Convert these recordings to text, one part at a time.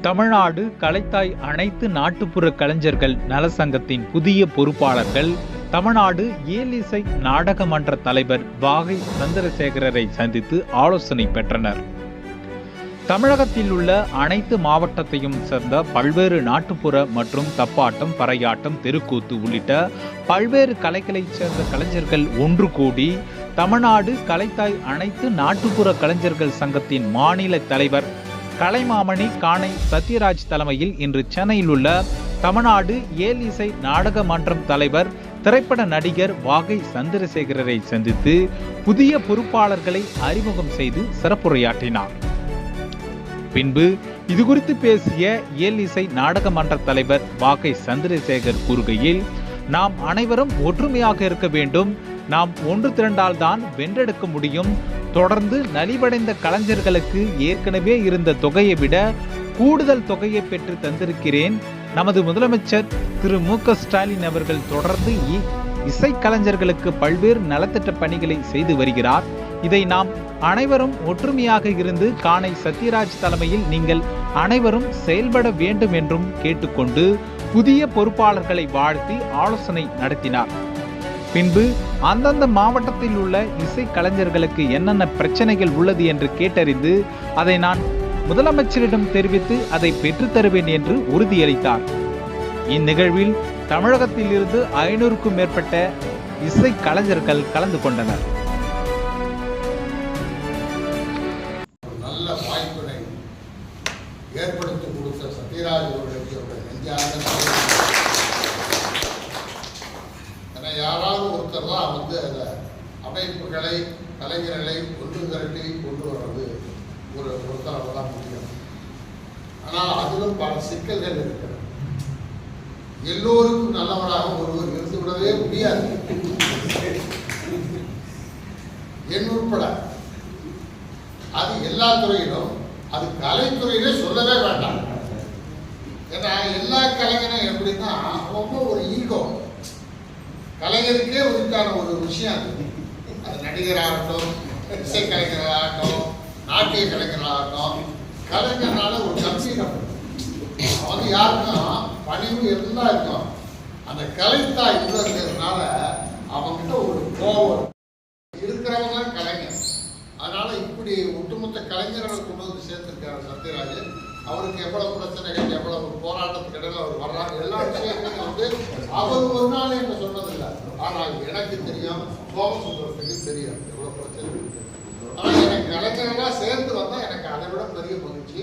தமிழ்நாடு கலைத்தாய் அனைத்து நாட்டுப்புற கலைஞர்கள் நலசங்கத்தின் புதிய பொறுப்பாளர்கள் தமிழ்நாடு ஏலிசை நாடகமன்ற தலைவர் வாகை சந்திரசேகரரை சந்தித்து ஆலோசனை பெற்றனர். தமிழகத்தில் உள்ள அனைத்து மாவட்டத்தையும் சேர்ந்த பல்வேறு நாட்டுப்புற மற்றும் தப்பாட்டம் பறையாட்டம் தெருக்கூத்து உள்ளிட்ட பல்வேறு கலைகளைச் சேர்ந்த கலைஞர்கள் ஒன்று கூடி தமிழ்நாடு கலைத்தாய் அனைத்து நாட்டுப்புற கலைஞர்கள் சங்கத்தின் மாநில தலைவர் கலைமாமணி காணை சத்யராஜ் தலைமையில் இன்று சென்னையில் உள்ள தமிழ்நாடு ஏல் இசை நாடக மன்றம் தலைவர் திரைப்பட நடிகர் வாகை சந்திரசேகரரை சந்தித்து புதிய பொறுப்பாளர்களை அறிமுகம் செய்து சிறப்புரையாற்றினார். பின்பு இதுகுறித்து பேசிய ஏல் இசை நாடக மன்ற தலைவர் வாகை சந்திரசேகர் கூறுகையில் நாம் அனைவரும் ஒற்றுமையாக இருக்க வேண்டும் நாம் ஒன்று திரண்டால்தான் வென்றெடுக்க முடியும். தொடர்ந்து நலிவடைந்த கலைஞர்களுக்கு ஏற்கனவே இருந்த தொகையை விட கூடுதல் தொகையை பெற்று தந்திருக்கிறேன். நமது முதலமைச்சர் திரு மு க ஸ்டாலின் அவர்கள் தொடர்ந்து இ- இசைக்கலைஞர்களுக்கு பல்வேறு நலத்திட்ட பணிகளை செய்து வருகிறார். இதை நாம் அனைவரும் ஒற்றுமையாக இருந்து காணை சத்யராஜ் தலைமையில் நீங்கள் அனைவரும் செயல்பட வேண்டும் என்றும் கேட்டுக்கொண்டு புதிய பொறுப்பாளர்களை வாழ்த்தி ஆலோசனை நடத்தினார். பின்பு அந்தந்த மாவட்டத்தில் உள்ள இசை கலைஞர்களுக்கு என்னென்ன பிரச்சனைகள் உள்ளது என்று கேட்டறிந்து அதை நான் முதலமைச்சரிடம் தெரிவித்து அதை பெற்றுத்தருவேன் என்று உறுதியளித்தார். இந்நிகழ்வில் தமிழகத்தில் இருந்து ஐநூறுக்கும் மேற்பட்ட இசை கலைஞர்கள் கலந்து கொண்டனர். ஆனால் அதிலும் பல சிக்கல்கள் இருக்கிறது. எல்லோருக்கும் நல்லவராக ஒருவர் இருந்து விடவே முடியாது. என் உட்பட அது எல்லா துறையிலும் அது கலைத்துறையிலே சொல்லவே வேண்டாம். ஏன்னா எல்லா கலைஞனும் எப்படின்னா ரொம்ப ஒரு ஈகோ. கலைஞருக்கே உரித்தான ஒரு விஷயம் அது. அது நடிகராகட்டும் இசை கலைஞராகட்டும் நாட்டிய கலைஞராகட்டும். கலைஞர் அவங்க யாருக்கும் பணிவு எல்லாம் இருக்கும். அந்த கலைத்தாய் உள்ள இருக்கிறதுனால அவங்ககிட்ட ஒரு கோபம் இருக்கிறவங்க தான் கலைஞர். அதனால இப்படி ஒட்டுமொத்த கலைஞர்களை கொண்டு வந்து சேர்த்திருக்காரு சத்யராஜன் அவருக்கு எவ்வளவு பிரச்சனைகள் எவ்வளவு போராட்டத்துக்கு இடையில அவர் வர்றாரு எல்லா விஷயங்களும் வந்து அவர் ஒரு நாள் என்ன சொன்னதில்லை. ஆனால் எனக்கு தெரியும் சோமசுந்தரத்துக்கு தெரியும் எவ்வளவு பிரச்சனை. ஆனால் ஆனா எனக்கு கலைஞர்களாக சேர்ந்து வந்தால் எனக்கு அதை விட பெரிய மகிழ்ச்சி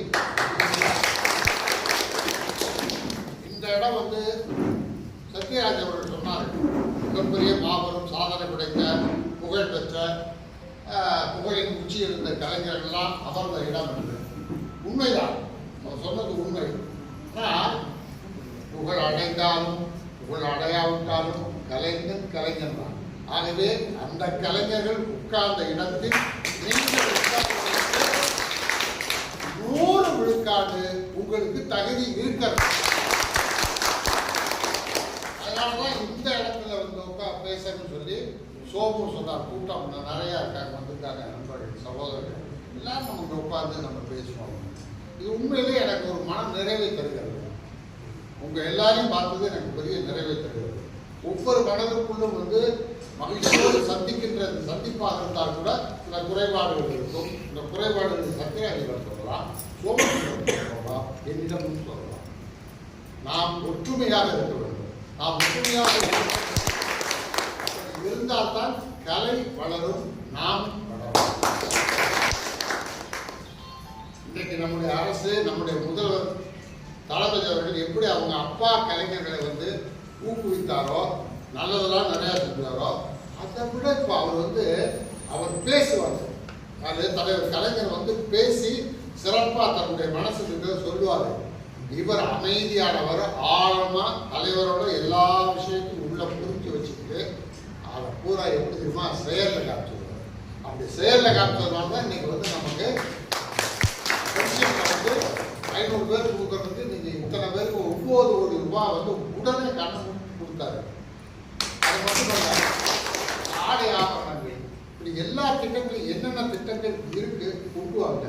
இந்த இடம் வந்து சத்யராஜ் அவர்கள் சொன்னார். மிகப்பெரிய மாபெரும் சாதனை படைத்த புகழ் பெற்ற புகழின் உச்சியில் இருந்த கலைஞர்கள்லாம் அமர்ந்த இடம் என்று உண்மைதான். அவர் சொன்னது உண்மை. ஆனால் புகழ் அடைந்தாலும் புகழ் அடையாவிட்டாலும் கலைஞன் கலைஞன் தான். ஆகவே அந்த கலைஞர்கள் உட்கார்ந்த இடத்தில் நீங்கள் நூறு விழுக்காடு உங்களுக்கு தகுதி இருக்கிறது அதனாலதான் இந்த இடத்துல வந்து உட்கா பேசணும்னு சொல்லி சோப்பு சொன்னார் கூட்டம் நிறையா நிறைய இருக்காங்க வந்திருக்காங்க நண்பர்கள் சகோதரர்கள். எல்லாரும் நம்ம உட்கார்ந்து நம்ம பேசுவோம். இது உண்மையிலேயே எனக்கு ஒரு மன நிறைவை தருகிறது. உங்கள் எல்லாரையும் பார்த்தது எனக்கு பெரிய நிறைவை தருகிறது. ஒவ்வொரு மனதிற்குள்ளும் வந்து மகிழ்ச்சியோடு சந்திக்கின்ற இந்த சந்திப்பாக இருந்தால் கூட சில குறைபாடுகள் இருக்கும். இந்த குறைபாடுகள் சத்தியாகிகள் சொல்லலாம் சோமசுந்தரம் சொல்லலாம் என்னிடம் சொல்லலாம் நாம் ஒற்றுமையாக இருக்க வேண்டும். நாம் ஒற்றுமையாக இருந்தால்தான் கலை வளரும் நாம் வளரும் இன்றைக்கு நம்முடைய அரசு நம்முடைய முதல்வர் தளபதி அவர்கள் எப்படி அவங்க அப்பா கலைஞர்களை வந்து ஊக்குவித்தாரோ நல்லதெல்லாம் நிறையா செஞ்சாரோ அதை விட இப்போ அவர் வந்து அவர் பேசுவார். அது தலைவர் கலைஞர் வந்து பேசி சிறப்பாக தன்னுடைய மனசுக்கு சொல்லுவார். இவர் அமைதியானவர் ஆழமா தலைவரோட எல்லா விஷயத்தையும் உள்ள புரிஞ்சு வச்சுக்கிட்டு அதை பூரா எப்படி தெரியுமா செயலில் காமிச்சிருவார் அப்படி செயலில் காமிச்சதுனால தான் இன்னைக்கு வந்து நமக்கு வந்து ஐநூறு பேருக்கு கொடுக்கறதுக்கு நீங்க இத்தனை பேருக்கு ஒவ்வொரு கோடி ரூபாய் வந்து உடனே கடன் கொடுத்தாரு. அது மட்டும் இல்ல ஆடை ஆபரணங்கள். இப்படி எல்லா திட்டங்களும் என்னென்ன திட்டங்கள் இருக்கு அவங்க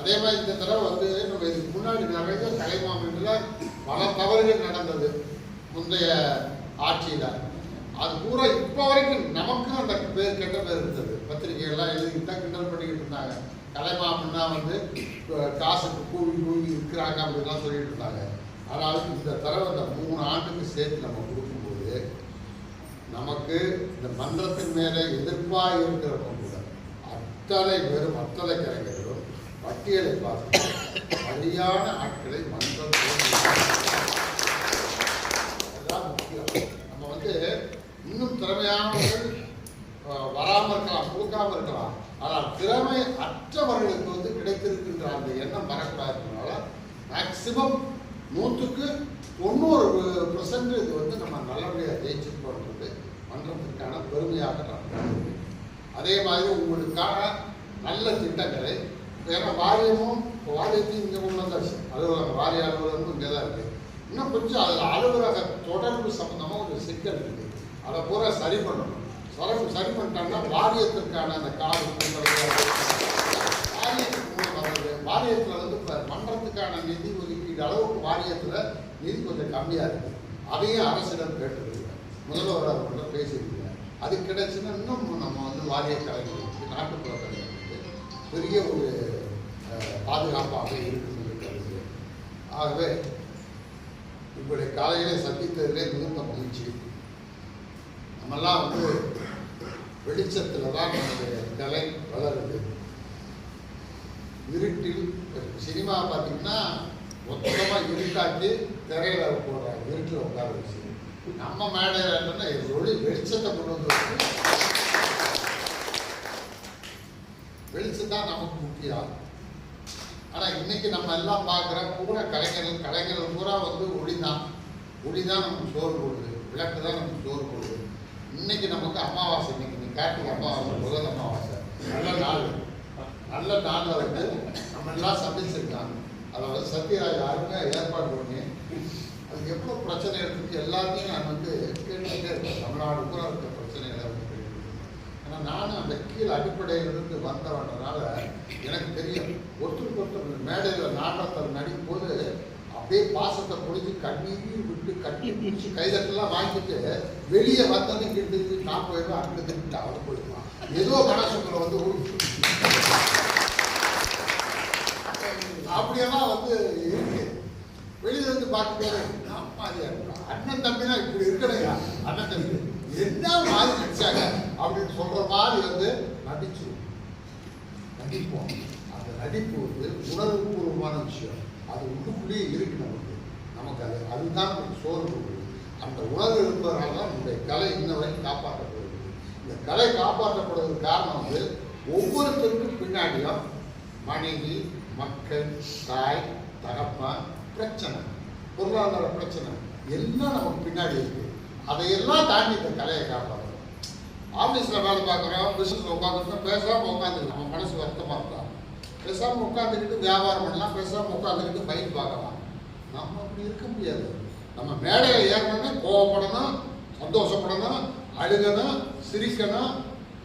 அதே மாதிரி இந்த தடவை வந்து நம்ம இதுக்கு முன்னாடி நிறைய கலைமாமன்றில் பல தவறுகள் நடந்தது முந்தைய ஆட்சியில். அது பூரா இப்போ வரைக்கும் நமக்கும் அந்த பேர் கெட்ட பேர் இருந்தது. பத்திரிகைகள்லாம் எழுதி தான் கிண்டல் பண்ணிக்கிட்டு இருந்தாங்க. கலைமாமன்னா வந்து காசுக்கு கூவி கூவி இருக்கிறாங்க அப்படின்லாம் சொல்லிட்டு இருந்தாங்க. ஆனால் இந்த தடவை இந்த மூணு ஆண்டுக்கு சேர்த்து நம்ம கொடுக்கும்போது நமக்கு இந்த மன்றத்தின் மேலே எதிர்ப்பாக இருக்கிறவங்க கூட அத்தனை பேரும் அத்தனை கலைஞர்களும் பட்டியலை பார்த்து சரியான ஆட்களை மன்றம் அதுதான் முக்கியம். நம்ம வந்து இன்னும் திறமையானவர்கள் வராமல் இருக்கலாம் கொடுக்காமல் இருக்கலாம். ஆனால் திறமை அற்றவர்களுக்கு வந்து கிடைத்திருக்கின்ற அந்த எண்ணம் வரக்கூடாதுனால மேக்சிமம் நூற்றுக்கு தொண்ணூறு பர்சன்ட் இது வந்து நம்ம நல்லபடியாக ஜெயிச்சு போடுறது மன்றத்திற்கான பெருமையாக நான் அதே மாதிரி உங்களுக்கான நல்ல திட்டங்களை ஏன்னா வாரியமும் இப்போ வாரியத்தையும் இங்கே கொண்டு வந்தாச்சு. அலுவலகம் வாரிய அலுவலகம் இங்கே தான் இருக்குது இன்னும் கொஞ்சம் அதில் அலுவலக தொடர்பு சம்மந்தமாக ஒரு சிக்கல் இருக்குது அதை பூரா சரி பண்ணணும். சரி சரி பண்ணிட்டாங்கன்னா வாரியத்திற்கான அந்த காலம் வாரியத்துக்கு வர்றது வாரியத்தில் வந்து இப்போ மன்றத்துக்கான நிதி ஒதுக்கீடு அளவுக்கு வாரியத்தில் நிதி கொஞ்சம் கம்மியாக இருக்குது அதையும் அரசிடம் கேட்டுருக்கேன் முதல்வர் அவர்கள்ட்ட பேசியிருக்கேன் அது கிடைச்சுன்னா இன்னும் நம்ம வந்து வாரிய கலைஞர்களுக்கு நாட்டுப்புற கலைஞர்களுக்கு பெரிய ஒரு பாதுகாப்பாக இருக்கும் என்று கருதுகிறேன். ஆகவே உங்களுடைய காலையிலே சந்தித்ததிலே மிகுந்த மகிழ்ச்சி. நம்மெல்லாம் வந்து வெளிச்சத்தில் தான் நம்முடைய கலை வளருது. இருட்டில் சினிமா பார்த்தீங்கன்னா மொத்தமாக இருட்டாக்கி திரையில் போடுறாங்க இருட்டில் உட்கார வச்சு. நம்ம மேடையில் என்னன்னா ஒளி வெளிச்சத்தை கொண்டு வந்து வெளிச்சம் தான் நமக்கு முக்கியம். ஆனால் இன்னைக்கு நம்ம எல்லாம் பார்க்குற பூரா கலைஞர்கள் கலைஞர்கள் பூரா வந்து ஒளிதான். தான் தான் நமக்கு சோறு போடுது. விளக்கு தான் நமக்கு சோறு போடுது. இன்னைக்கு நமக்கு அமாவாசை. இன்னைக்கு நீ கார்த்திகை அமாவாசை முதல் அமாவாசை. நல்ல நாள். நல்ல நாளில் வந்து நம்ம எல்லாம் சந்திச்சிருக்காங்க. அதாவது சத்யராஜ் அருமையாக ஏற்பாடு பண்ணி அது எவ்வளோ பிரச்சனை இருக்குது எல்லாத்தையும் நான் வந்து கேட்டுக்கிட்டே இருக்கேன் தமிழ்நாடு பூரா இருக்க பிரச்சனைகளை வந்து கேட்டுக்கிட்டு இருக்கேன். ஏன்னா நானும் அந்த கீழ் அடிப்படையிலிருந்து வந்தவன்றனால எனக்கு தெரியும். ஒருத்தருக்கு ஒருத்தர் மேடையில் நாடகத்தில் நடிக்கும் போது அப்படியே பாசத்தை பொழிஞ்சு கண்ணீர் விட்டு கட்டி பிடிச்சி கைதட்டெல்லாம் வாங்கிட்டு வெளியே வந்தது கிட்டு நான் போயிடுவேன் அங்கே திருப்பிட்டு அவன் போயிடுவான். ஏதோ மனசுக்குள்ள வந்து உருட்டு. அப்படியெல்லாம் வந்து இருக்கு. வெளியில இருந்து பார்க்கும்போது நான் மாதிரியா அண்ணன் தம்பினா இப்படி இருக்கணையா அண்ணன் தம்பி என்ன மாதிரி நடிச்சாங்க அப்படின்னு சொல்ற மாதிரி வந்து நடிச்சு. நடிப்போம். அந்த நடிப்பு வந்து உணர்வுபூர்வமான விஷயம். அது உள்ளுக்குள்ளேயே இருக்கு நமக்கு. நமக்கு அது அதுதான் நமக்கு சோறு கொடுக்குது அந்த உணர்வு இருப்பதனால தான் நம்முடைய கலை இன்னவரை காப்பாற்றப்படுது. காப்பாற்றப்படுகிறது இந்த கலை காப்பாற்றப்படுவதற்கு காரணம் வந்து ஒவ்வொருத்தருக்கும் பின்னாடியும் மனைவி மக்கள் தாய் தகப்பன் பிரச்சனை. பொருளாதார பிரச்சனை. எல்லாம் நமக்கு பின்னாடி இருக்கு. அதையெல்லாம் தாண்டி இந்த கலையை காப்பாற்ற ஆஃபீஸில் வேலை பார்க்குறோம் பிஸ்னஸில் உட்காந்துருக்கோம் பேசாமல் உட்காந்துருக்கு நம்ம மனசு வருத்தமாக இருக்கலாம் பேசாமல் உட்காந்துக்கிட்டு வியாபாரம் பண்ணலாம் பேசாமல் உட்காந்துக்கிட்டு பைக் பார்க்கலாம். நம்ம அப்படி இருக்க முடியாது. நம்ம மேடையில் ஏறணும்னா கோவப்படணும் சந்தோஷப்படணும் அழுகணும் சிரிக்கணும்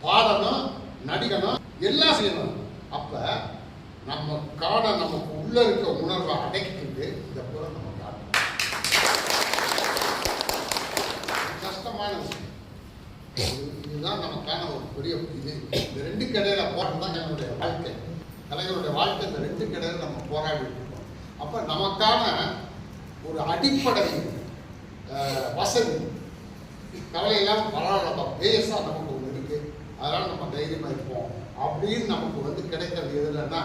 பாடணும் நடிக்கணும் எல்லாம் செய்யணும். அப்போ நம்ம காண நமக்கு உள்ள இருக்க உணர்வை அடக்கிட்டு இந்த புறம் நம்ம காட்டணும். கஷ்டமான விஷயம். இதுதான் நமக்கான ஒரு பெரிய இது. இந்த ரெண்டு கடையில் போராட்டம் தான் எங்களுடைய வாழ்க்கை. கலைஞருடைய வாழ்க்கை இந்த ரெண்டு கடையில் நம்ம போராடிட்டு இருக்கோம். அப்போ நமக்கான ஒரு அடிப்படை வசதி கவலை இல்லாம பரவாயில்ல நமக்கு ஒன்று இருக்குது அதனால் நம்ம தைரியமாக இருப்போம். அப்படின்னு நமக்கு வந்து கிடைக்கிறது எதுலன்னா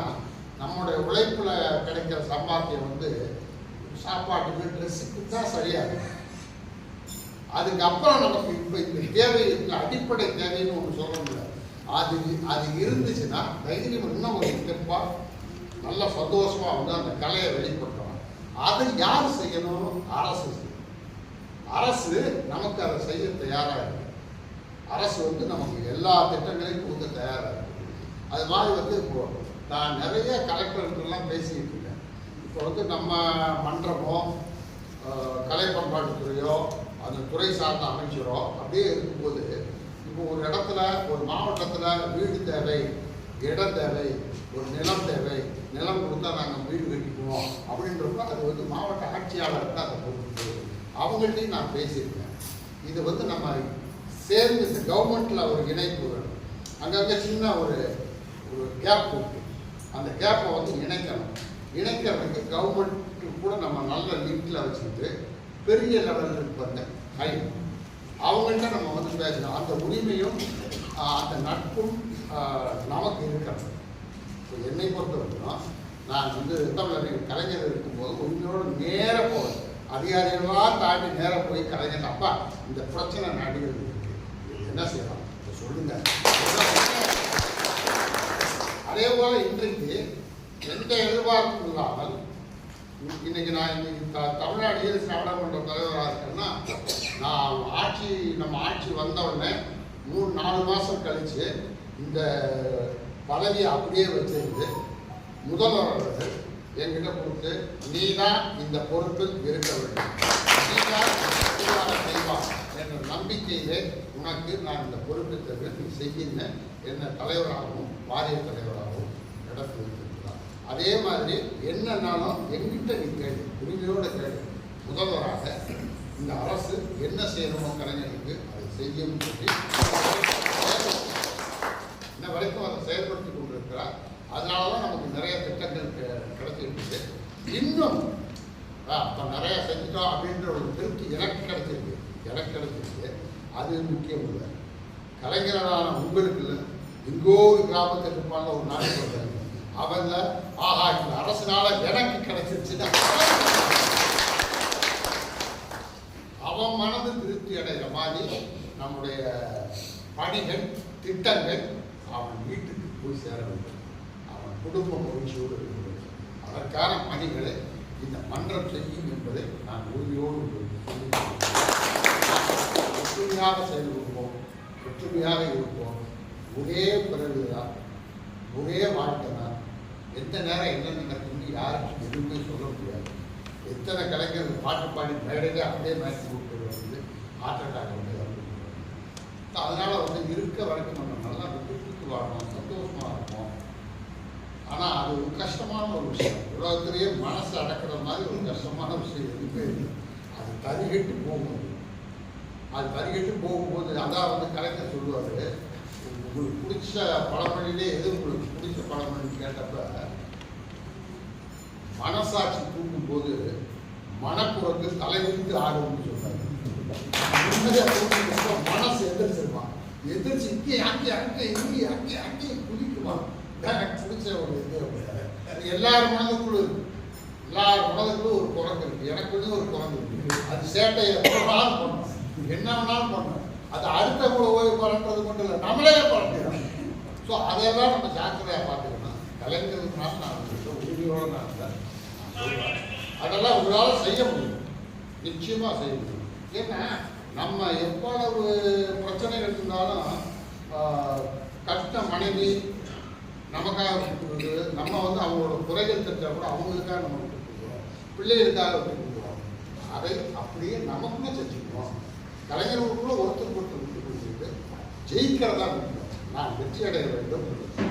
நம்மளுடைய உழைப்பில் கிடைக்கிற சம்பாத்தியம் வந்து சாப்பாட்டுக்கு ட்ரெஸ்ஸுக்கு தான் சரியாக இருக்கும். அதுக்கப்புறம் நமக்கு இப்போ இந்த தேவை அடிப்படை தேவைன்னு ஒன்று சொல்கிறோம்ல அது அது இருந்துச்சுன்னா தைரியம் இன்னும் ஒரு ஸ்டெப்பாக நல்ல சந்தோஷமாக வந்து அந்த கலையை வெளிப்படுத்தலாம் அதை யார் செய்யணும் அரசு செய்யணும் அரசு நமக்கு அதை செய்ய தயாராக இருக்கு. அரசு வந்து நமக்கு எல்லா திட்டங்களையும் கொடுக்க தயாராக இருக்கு. அது மாதிரி வந்து இப்போ நான் நிறைய கலெக்டர்கள்லாம் பேசிக்கிட்டு இருக்கேன். இப்போ வந்து நம்ம மன்றமோ கலை பண்பாட்டுத்துறையோ அந்த துறை சார்ந்த அமைச்சரோ அப்படியே இருக்கும்போது இப்போ ஒரு இடத்துல ஒரு மாவட்டத்தில் வீடு தேவை இடம் தேவை ஒரு நிலம் தேவை நிலம் கொடுத்தா நாங்கள் வீடு கட்டிக்குவோம் அப்படின்றப்ப அது வந்து மாவட்ட ஆட்சியாளருக்கு அதை பொறுத்து அவங்கள்ட்டையும் நான் பேசியிருக்கேன். இது வந்து நம்ம சேர்ந்து இந்த கவர்மெண்ட்டில் ஒரு இணைப்பு வேணும். அங்கங்கே சின்ன ஒரு ஒரு கேப் இருக்கு. அந்த கேப்பை வந்து இணைக்கணும். இணைக்கிறதுக்கு கவர்மெண்ட்டு கூட நம்ம நல்ல லிங்கில் வச்சுக்கிட்டு பெரிய லெவலில் இருப்பாங்க ஹை. அவங்கள்ட்ட நம்ம வந்து பேசணும் அந்த உரிமையும் அந்த நட்பும் நமக்கு இருக்கிறது இப்போ என்னை பொறுத்த வரைக்கும் நான் வந்து தமிழர் கலைஞர் இருக்கும்போது உண்மையோடு நேராக போவேன். அதிகாரிகளாக தாண்டி நேராக போய் கலைஞர் அப்பா இந்த பிரச்சனை நடிகர்கள் இருக்கு. என்ன செய்யலாம்? இதை சொல்லுங்க. அதே போல இன்றைக்கு எந்த எதிர்பார்ப்பு இன்னைக்கு நான் இன்னைக்கு த- தமிழ்நாடு ஈழ நாடாளுமன்ற தலைவராக இருக்கேன்னா நான் ஆட்சி நம்ம ஆட்சி வந்த உடனே மூணு நாலு மாதம் கழிச்சு இந்த பதவியை அப்படியே வச்சிருந்து முதல்வர் அவர்கள் என்கிட்ட கொடுத்து நீ தான் இந்த பொறுப்பில் இருக்க வேண்டும். நீ தான் செய்வார் என்ற நம்பிக்கையிலே உனக்கு நான் இந்த பொறுப்பை தருவேன் நீ செய்யுங்க என்ன தலைவராகவும் வாரிய தலைவராகவும் இடம் அதே மாதிரி என்னன்னாலும் எங்கிட்ட நீ கேள்வி உரிமையோடு கேள்வி முதல்வராக இந்த அரசு என்ன செய்யணுமோ கலைஞருக்கு அதை செய்யும் சொல்லி இன்ன வரைக்கும் அதை செயல்படுத்தி கொண்டிருக்கிறார். அதனால தான் நமக்கு நிறைய திட்டங்கள் கி- கிடைச்சிருக்கு இன்னும் இப்போ நிறைய செஞ்சுட்டோம் அப்படின்ற ஒரு திருப்தி எனக்கு கிடைச்சிருக்கு. எனக்கு கிடைச்சிருக்கு. அது முக்கியம் இல்லை. கலைஞரான உங்களுக்கு இல்லை எங்கோ ஒரு கிராமத்தில் இருப்பாங்க ஒரு நாட்டு வந்தாங்க. அவங்க ஆஹா இந்த அரசனால எனக்கு கிடைச்சிருச்சுன்னா. அவன் மனது திருப்தி அடைகிற மாதிரி நம்முடைய பணிகள் திட்டங்கள் அவன் வீட்டுக்கு போய் சேர வேண்டும். அவன் குடும்ப மகிழ்ச்சியோடு இருக்க வேண்டும். அதற்கான பணிகளை இந்த மன்றம் செய்யும் என்பதை நான் உறுதியோடு ஒற்றுமையாக செயல்படுவோம் ஒற்றுமையாக இருப்போம். ஒரே பிறகு தான் ஒரே வாழ்க்கை தான் எந்த நேரம் என்ன நடக்கும்னு யாருக்கும் எதுவுமே சொல்ல முடியாது. எத்தனை கலைஞர்கள் பாட்டு பாடி மேடையிலே அப்படியே மேட்ச் கொடுக்குறது வந்து ஹார்ட் அட்டாக் வந்து அதனால் வந்து இருக்க வரைக்கும் நம்ம நல்லா விட்டு வாழணும் சந்தோஷமாக இருக்கும் ஆனால் அது ஒரு கஷ்டமான ஒரு விஷயம். உலகத்திலேயே மனசு அடக்கிற மாதிரி ஒரு கஷ்டமான விஷயம் எதுவுமே இல்லை. அது தறிகட்டு போகும்போது அது தறிகட்டு போகும்போது அதான் வந்து கலைஞர் சொல்லுவார் உங்களுக்கு பிடிச்ச பழமொழியிலே எது உங்களுக்கு பிடிச்ச பழமொழி கேட்டப்ப மனசாட்சி தூக்கும் போது மனக்குரங்கு தலைவிரித்து ஆடும்னு சொல்றாரு மனசு எதிர்ச்சிருப்பான் எதிர்ச்சி இங்கே அங்கே அங்கே இங்கே அங்கே அங்கே குதிக்குவான் எனக்கு பிடிச்ச ஒரு இது அப்படின்னாரு. எல்லார் மனதுக்குள்ளும் இருக்கு. எல்லார் மனதுக்குள்ளும் ஒரு குரங்கு இருக்கு. எனக்குள்ளே ஒரு குரங்கு இருக்கு. அது சேட்டையை எப்ப வேணாலும் பண்ணும் என்ன வேணாலும் பண்ணும் அது அடுத்த கூட ஓய்வு பறக்கிறது மட்டும் இல்லை நம்மளே பறக்கிறோம் ஸோ அதையெல்லாம் நம்ம ஜாக்கிரதையாக பார்த்துக்கணும். கலைஞர்களுக்குனால நான் உறுதியோடு நான் இருந்தேன். அதெல்லாம் உங்களால் செய்ய முடியும். நிச்சயமாக செய்ய முடியும். ஏன்னா நம்ம எவ்வளவு பிரச்சனைகள் இருந்தாலும் கஷ்ட மனைவி நமக்காக கொடுக்குறது நம்ம வந்து அவங்களோட குறைகள் தெரிஞ்சால் கூட அவங்களுக்காக நம்ம விட்டு கொடுக்குறோம். பிள்ளைகளுக்காக விட்டு கொடுக்குறோம். அதை அப்படியே நமக்குமே செஞ்சுக்கிறோம் கலைஞர்களுக்குள்ள ஒருத்தர் ஒருத்தர் விட்டு கொடுத்துட்டு ஜெயிக்கிறதா நான் வெற்றி அடைய வேண்டும்.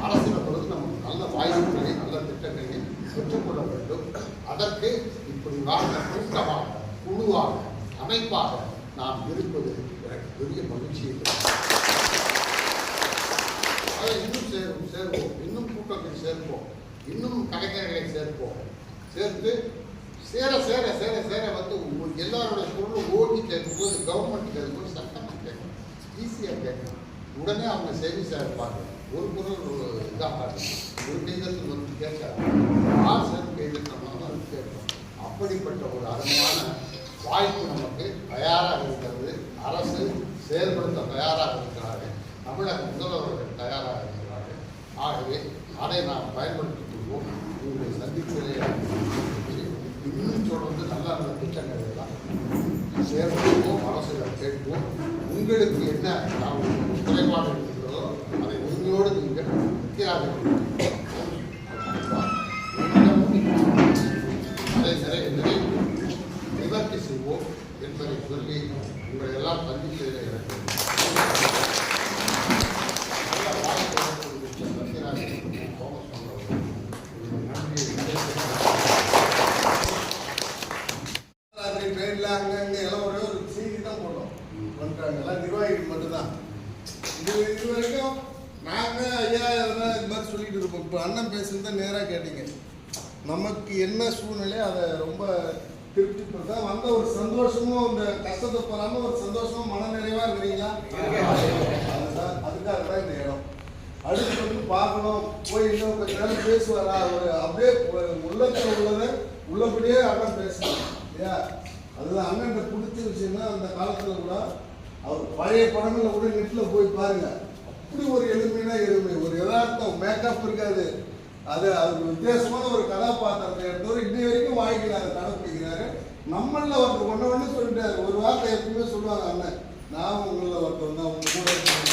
அரசியல் பொழுது நமக்கு நல்ல வாய்ப்புகளை நல்ல திட்டங்களை பெற்றுக்கொள்ள வேண்டும். அதற்கு இப்படி வாழ்ந்த கூட்டமாக குழுவாக அமைப்பாக நாம் இருப்பது எனக்கு பெரிய மகிழ்ச்சியை அதை இன்னும் சேரும் சேர்ப்போம் இன்னும் கூட்டத்தில் சேர்ப்போம். இன்னும் கலைஞர்களை சேர்ப்போம். சேர்த்து சேர சேர சேர சேர வந்து எல்லாரோட பொருளும் ஓட்டி கேட்கும்போது கவர்மெண்ட் கேட்கும்போது சட்டமாக கேட்கணும் ஈஸியாக கேட்கணும் உடனே அவங்க சேவிஸாக இருப்பாங்க. ஒரு பொருள் இதாக ஒரு கைதத்தில் வந்து கேட்காது ஆறு சேர்ந்து கைதத்தில் அது கேட்கும். அப்படிப்பட்ட ஒரு அருமையான வாய்ப்பு நமக்கு தயாராக இருக்கிறது. அரசு செயல்படுத்த தயாராக இருக்கிறார்கள் தமிழக முதல்வர்கள் தயாராக இருக்கிறார்கள் ஆகவே அதை நாம் பயன்படுத்திக் கொள்வோம். உங்களை சந்திப்பதே இன்னும் தொடர்ந்து நல்லா நல்ல திட்டங்கள் எல்லாம் மனசில் கேட்போம் உங்களுக்கு என்ன குறைபாடு இருக்கிறதோ அதை உண்மையோடு நீங்கள் முக்கியாக அதை நிறை நிறை நிவர்த்தி செய்வோம் என்பதை சொல்லி உங்களை எல்லாம் சந்திப்பதில் எனக்கு நல்ல வாய்ப்பு ஏற்படுத்தி சந்திக்கிறார்கள் சொல்லிட்டு தான் இப்போ நேராக கேட்டீங்க. நமக்கு என்ன சூழ்நிலை அதை ரொம்ப திருப்தி திருப்திப்படுத்தா வந்த ஒரு சந்தோஷமும் அந்த கஷ்டத்தை போகாமல் ஒரு சந்தோஷமும் மனநிறைவாக இருக்கிறீங்களா? அதுதான் அதுக்காக தான் இந்த இடம். அடுத்து வந்து பார்க்கணும். போய் இன்னும் கொஞ்ச நேரம் பேசுவாரா? அவர் அப்படியே உள்ளத்தில் உள்ளத்துல உள்ளதை உள்ளபடியே அண்ணன் பேசணும் இல்லையா? அதுதான் அண்ணன் பிடிச்ச விஷயம்னா அந்த காலத்தில் கூட அவர் பழைய படங்களை கூட நெட்டில் போய் பாருங்க. அப்படி ஒரு எளிமைனா எளிமை. ஒரு யதார்த்தம் மேக்கப் இருக்காது. அது அது வித்தியாசமான ஒரு கதாபாத்திரத்தை எடுத்தவர் இன்னை வரைக்கும் வாழ்க்கையில் அதை கடைப்பிடிக்கிறாரு நம்மள ஒருத்தர் ஒன்று ஒன்று சொல்லிட்டாரு. ஒரு வார்த்தை எப்பவுமே சொல்லுவாங்க அண்ணன் நான் உங்களில் ஒருத்தர் தான் உங்க கூட இருக்கேன்.